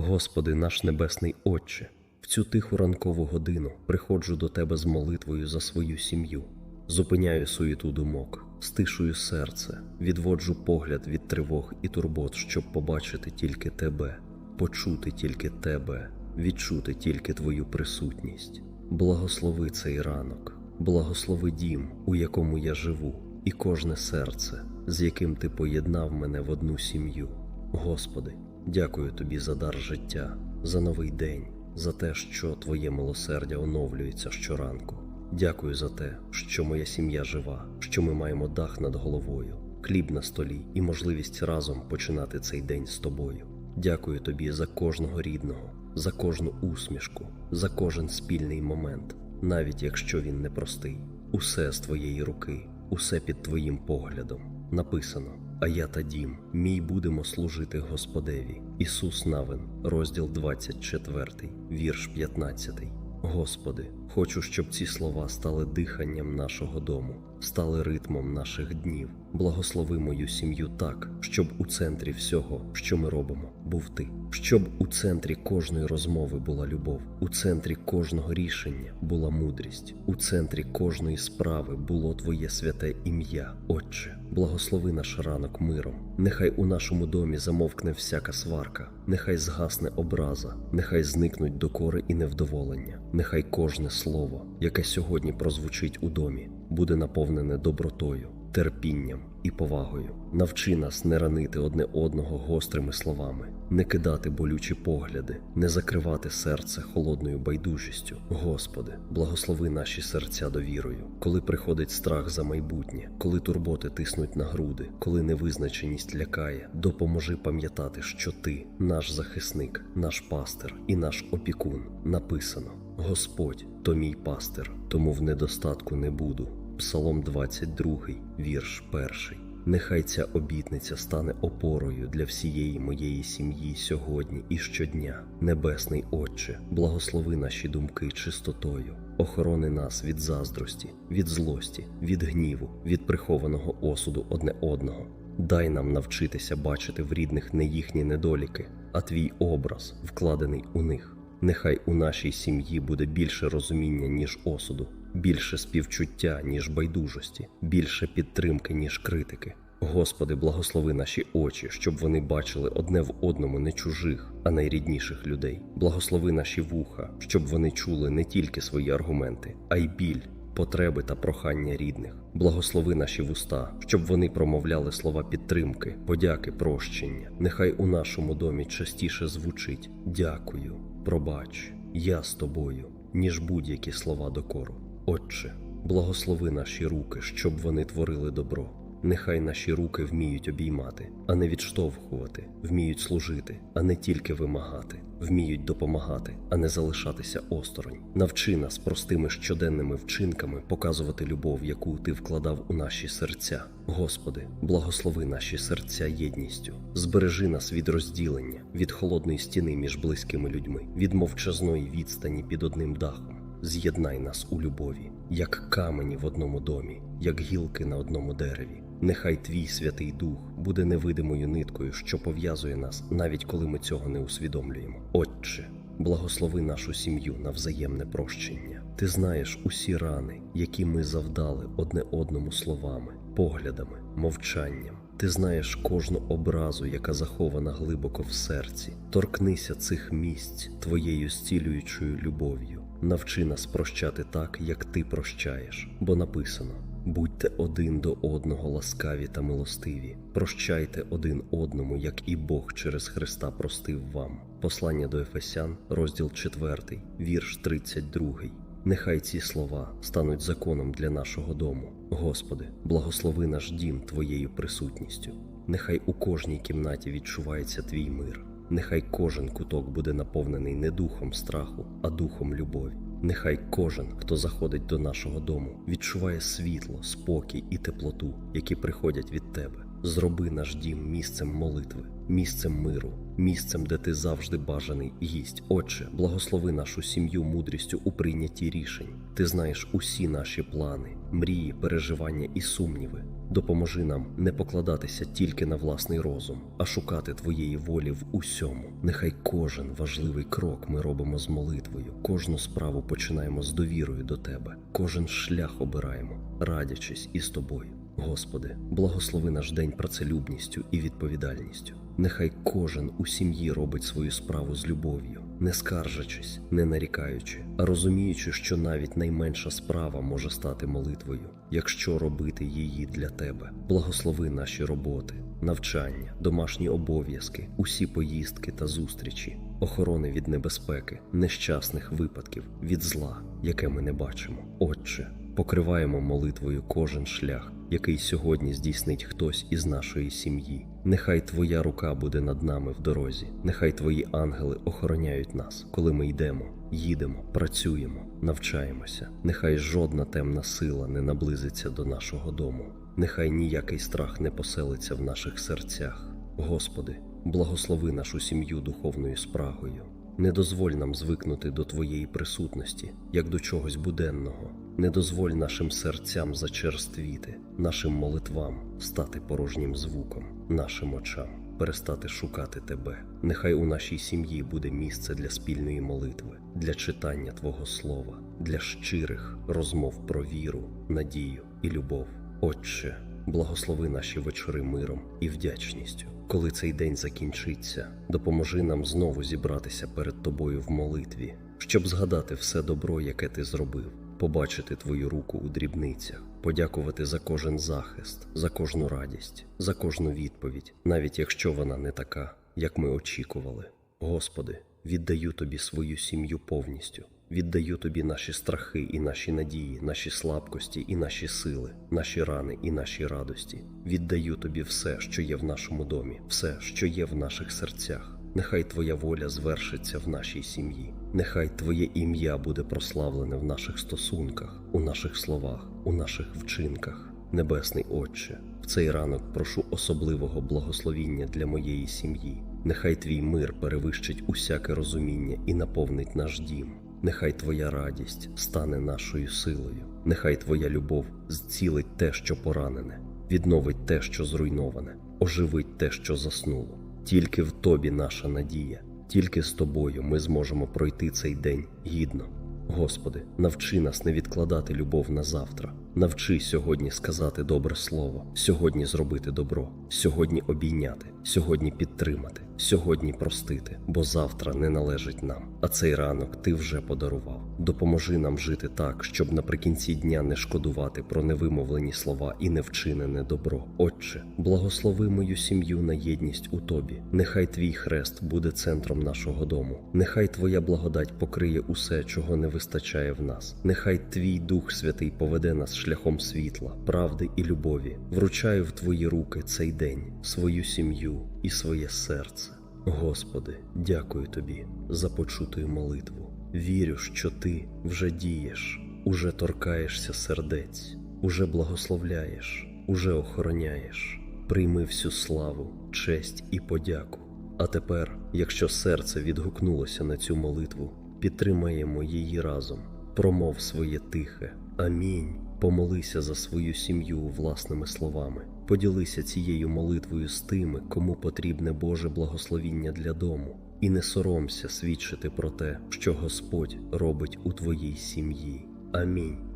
Господи, наш Небесний Отче, в цю тиху ранкову годину приходжу до Тебе з молитвою за свою сім'ю, зупиняю суєту думок, стишую серце, відводжу погляд від тривог і турбот, щоб побачити тільки Тебе, почути тільки Тебе, відчути тільки Твою присутність. Благослови цей ранок, благослови дім, у якому я живу, і кожне серце, з яким Ти поєднав мене в одну сім'ю. Господи, дякую Тобі за дар життя, за новий день, за те, що Твоє милосердя оновлюється щоранку. Дякую за те, що моя сім'я жива, що ми маємо дах над головою, хліб на столі і можливість разом починати цей день з тобою. Дякую тобі за кожного рідного, за кожну усмішку, за кожен спільний момент, навіть якщо він непростий. Усе з твоєї руки, усе під твоїм поглядом. Написано: А я та дім, мій будемо служити Господеві. Ісус Навин, розділ 24, вірш 15. Господи, хочу, щоб ці слова стали диханням нашого дому, стали ритмом наших днів. Благослови мою сім'ю так, щоб у центрі всього, що ми робимо, був ти, щоб у центрі кожної розмови була любов, у центрі кожного рішення була мудрість, у центрі кожної справи було Твоє святе ім'я, Отче. Благослови наш ранок миром. Нехай у нашому домі замовкне всяка сварка, нехай згасне образа, нехай зникнуть докори і невдоволення. Нехай кожне слово, яке сьогодні прозвучить у домі, буде наповнене добротою, терпінням і повагою. Навчи нас не ранити одне одного гострими словами, не кидати болючі погляди, не закривати серце холодною байдужістю. Господи, благослови наші серця довірою, коли приходить страх за майбутнє, коли турботи тиснуть на груди, коли невизначеність лякає, допоможи пам'ятати, що ти наш захисник, наш пастир і наш опікун. Написано: Господь то мій пастир, тому в недостатку не буду. Псалом 22, вірш 1. Нехай ця обітниця стане опорою для всієї моєї сім'ї сьогодні і щодня. Небесний Отче, благослови наші думки чистотою, охорони нас від заздрості, від злості, від гніву, від прихованого осуду одне одного. Дай нам навчитися бачити в рідних не їхні недоліки, а твій образ, вкладений у них. Нехай у нашій сім'ї буде більше розуміння, ніж осуду, більше співчуття, ніж байдужості, більше підтримки, ніж критики. Господи, благослови наші очі, щоб вони бачили одне в одному не чужих, а найрідніших людей. Благослови наші вуха, щоб вони чули не тільки свої аргументи, а й біль, потреби та прохання рідних. Благослови наші вуста, щоб вони промовляли слова підтримки, подяки, прощення. Нехай у нашому домі частіше звучить дякую, пробач, я з тобою, ніж будь-які слова докору. Отче, благослови наші руки, щоб вони творили добро. Нехай наші руки вміють обіймати, а не відштовхувати, вміють служити, а не тільки вимагати, вміють допомагати, а не залишатися осторонь. Навчи нас простими щоденними вчинками показувати любов, яку ти вкладав у наші серця. Господи, благослови наші серця єдністю, збережи нас від розділення, від холодної стіни між близькими людьми, від мовчазної відстані під одним дахом. З'єднай нас у любові, як камені в одному домі, як гілки на одному дереві. Нехай твій Святий Дух буде невидимою ниткою, що пов'язує нас, навіть коли ми цього не усвідомлюємо. Отче, благослови нашу сім'ю на взаємне прощення. Ти знаєш усі рани, які ми завдали одне одному словами, поглядами, мовчанням. Ти знаєш кожну образу, яка захована глибоко в серці. Торкнися цих місць твоєю зцілюючою любов'ю. Навчи нас прощати так, як ти прощаєш, бо написано: будьте один до одного ласкаві та милостиві, прощайте один одному, як і Бог через Христа простив вам. Послання до Ефесян, розділ 4, вірш 32. Нехай ці слова стануть законом для нашого дому. Господи, благослови наш дім Твоєю присутністю. Нехай у кожній кімнаті відчувається Твій мир. Нехай кожен куток буде наповнений не духом страху, а духом любові. Нехай кожен, хто заходить до нашого дому, відчуває світло, спокій і теплоту, які приходять від Тебе. Зроби наш дім місцем молитви, місцем миру, місцем, де ти завжди бажаний гість. Отче, благослови нашу сім'ю мудрістю у прийнятті рішень. Ти знаєш усі наші плани, мрії, переживання і сумніви. Допоможи нам не покладатися тільки на власний розум, а шукати твоєї волі в усьому. Нехай кожен важливий крок ми робимо з молитвою, кожну справу починаємо з довірою до тебе, кожен шлях обираємо, радячись із тобою. Господи, благослови наш день працелюбністю і відповідальністю. Нехай кожен у сім'ї робить свою справу з любов'ю, не скаржачись, не нарікаючи, а розуміючи, що навіть найменша справа може стати молитвою, якщо робити її для тебе. Благослови наші роботи, навчання, домашні обов'язки, усі поїздки та зустрічі, охорони від небезпеки, нещасних випадків, від зла, яке ми не бачимо. Отче, покриваємо молитвою кожен шлях, який сьогодні здійснить хтось із нашої сім'ї. Нехай Твоя рука буде над нами в дорозі, нехай Твої ангели охороняють нас, коли ми йдемо, їдемо, працюємо, навчаємося. Нехай жодна темна сила не наблизиться до нашого дому. Нехай ніякий страх не поселиться в наших серцях. Господи, благослови нашу сім'ю духовною спрагою. Не дозволь нам звикнути до Твоєї присутності, як до чогось буденного. Не дозволь нашим серцям зачерствіти, нашим молитвам стати порожнім звуком, нашим очам перестати шукати Тебе. Нехай у нашій сім'ї буде місце для спільної молитви, для читання Твого Слова, для щирих розмов про віру, надію і любов. Отче, благослови наші вечори миром і вдячністю. Коли цей день закінчиться, допоможи нам знову зібратися перед тобою в молитві, щоб згадати все добро, яке ти зробив, побачити твою руку у дрібницях, подякувати за кожен захист, за кожну радість, за кожну відповідь, навіть якщо вона не така, як ми очікували. Господи, віддаю тобі свою сім'ю повністю. Віддаю тобі наші страхи і наші надії, наші слабкості і наші сили, наші рани і наші радості. Віддаю тобі все, що є в нашому домі, все, що є в наших серцях. Нехай Твоя воля звершиться в нашій сім'ї. Нехай Твоє ім'я буде прославлене в наших стосунках, у наших словах, у наших вчинках. Небесний Отче, в цей ранок прошу особливого благословіння для моєї сім'ї. Нехай твій мир перевищить усяке розуміння і наповнить наш дім. Нехай Твоя радість стане нашою силою, нехай Твоя любов зцілить те, що поранене, відновить те, що зруйноване, оживить те, що заснуло. Тільки в Тобі наша надія, тільки з Тобою ми зможемо пройти цей день гідно. Господи, навчи нас не відкладати любов на завтра. Навчи сьогодні сказати добре слово, сьогодні зробити добро, сьогодні обійняти, сьогодні підтримати, сьогодні простити, бо завтра не належить нам. А цей ранок ти вже подарував. Допоможи нам жити так, щоб наприкінці дня не шкодувати про невимовлені слова і невчинене добро. Отче, благослови мою сім'ю на єдність у тобі. Нехай твій хрест буде центром нашого дому. Нехай твоя благодать покриє усе, чого не вистачає в нас. Нехай твій Дух Святий поведе нас шляхом світла, правди і любові. Вручаю в твої руки цей день, свою сім'ю і своє серце. Господи, дякую тобі за почуту молитву. Вірю, що ти вже дієш, уже торкаєшся сердець, уже благословляєш, уже охороняєш. Прийми всю славу, честь і подяку. А тепер, якщо серце відгукнулося на цю молитву, підтримаємо її разом. Промов своє тихе. Амінь. Помолися за свою сім'ю власними словами. Поділися цією молитвою з тими, кому потрібне Боже благословіння для дому, і не соромся свідчити про те, що Господь робить у твоїй сім'ї. Амінь.